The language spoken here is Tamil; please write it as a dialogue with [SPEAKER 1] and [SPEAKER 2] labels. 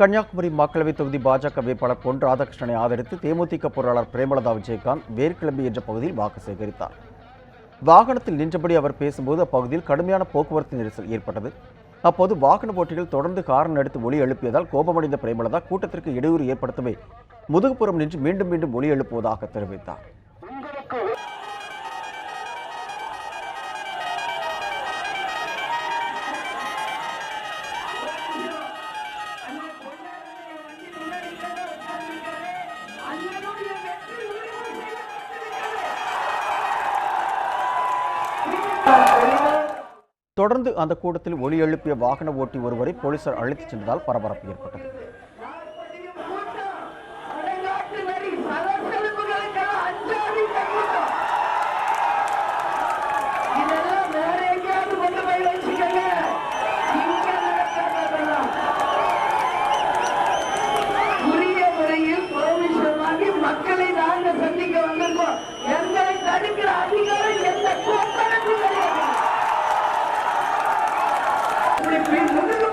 [SPEAKER 1] கன்னியாகுமரி மக்களவைத் தொகுதி பாஜக வேட்பாளர் பொன் ராதாகிருஷ்ணனை ஆதரித்து தேமுதிக பொருளாளர் பிரேமலதா விஜயகாந்த் வேர்க்கிளம்பி என்ற பகுதியில் வாக்கு சேகரித்தார். வாகனத்தில் நின்றபடி அவர் பேசும்போது அப்பகுதியில் கடுமையான போக்குவரத்து நெரிசல் ஏற்பட்டது. அப்போது வாகன போட்டிகள் தொடர்ந்து காரணம் எடுத்து ஒலி எழுப்பியதால் கோபமடைந்த பிரேமலதா கூட்டத்திற்கு இடையூறு ஏற்படுத்தவே முதுகுப்புறம் நின்று மீண்டும் மீண்டும் ஒலி எழுப்புவதாக தெரிவித்தார். தொடர்ந்து அந்த கூட்டத்தில் ஒலி எழுப்பிய வாகன ஓட்டி ஒருவரை போலீசார் அழைத்துச் சென்றதால் பரபரப்பு ஏற்பட்டது.
[SPEAKER 2] மக்களை கூட்டனுக்கும்